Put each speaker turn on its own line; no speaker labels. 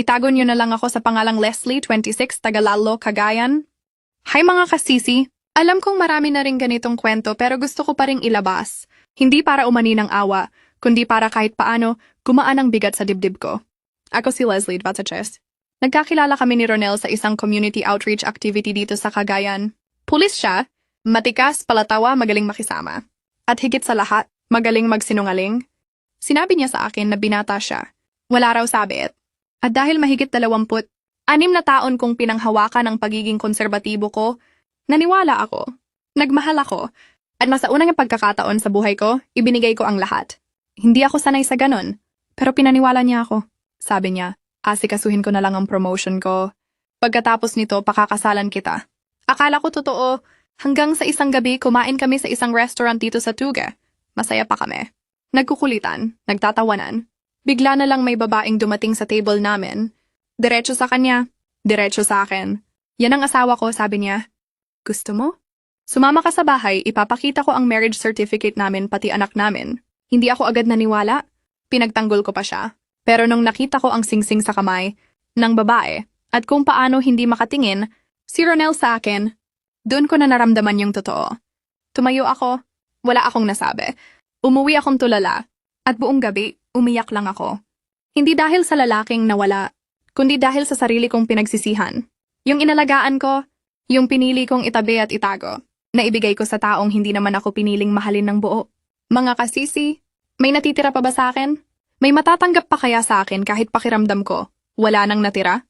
Itago niyo na lang ako sa pangalang Leslie, 26, Tagalalo, Cagayan. Hi mga kasisi, alam kong marami na rin ganitong kwento pero gusto ko pa ring ilabas. Hindi para umani ng awa, kundi para kahit paano gumaan ang bigat sa dibdib ko. Ako si Leslie Dvatsaches. Nagkakilala kami ni Ronel sa isang community outreach activity dito sa Cagayan. Pulis siya, matikas, palatawa, magaling makisama. At higit sa lahat, magaling magsinungaling. Sinabi niya sa akin na binata siya. Wala raw sabit. At dahil mahigit dalawamput, anim na taon kong pinanghawakan ang pagiging konserbatibo ko, naniwala ako, nagmahal ako, at nasa unang pagkakataon sa buhay ko, ibinigay ko ang lahat. Hindi ako sanay sa ganon, pero pinaniwala niya ako. Sabi niya, asikasuhin ko na lang ang promotion ko. Pagkatapos nito, pakakasalan kita. Akala ko totoo, hanggang sa isang gabi kumain kami sa isang restaurant dito sa Tuga. Masaya pa kami. Nagkukulitan, nagtatawanan. Bigla na lang may babaeng dumating sa table namin. Diretso sa kanya, diretso sa akin. Yan ang asawa ko, sabi niya. Gusto mo? Sumama ka sa bahay, ipapakita ko ang marriage certificate namin pati anak namin. Hindi ako agad naniwala. Pinagtanggol ko pa siya. Pero nung nakita ko ang singsing sa kamay ng babae at kung paano hindi makatingin, si Ronel sa akin, doon ko na naramdaman yung totoo. Tumayo ako, wala akong nasabi. Umuwi akong tulala, at buong gabi, umiyak lang ako. Hindi dahil sa lalaking nawala, kundi dahil sa sarili kong pinagsisihan. Yung inalagaan ko, yung pinili kong itabi at itago, na ibigay ko sa taong hindi naman ako piniling mahalin ng buo. Mga kasisi, may natitira pa ba sa akin? May matatanggap pa kaya sa akin kahit pakiramdam ko, wala nang natira?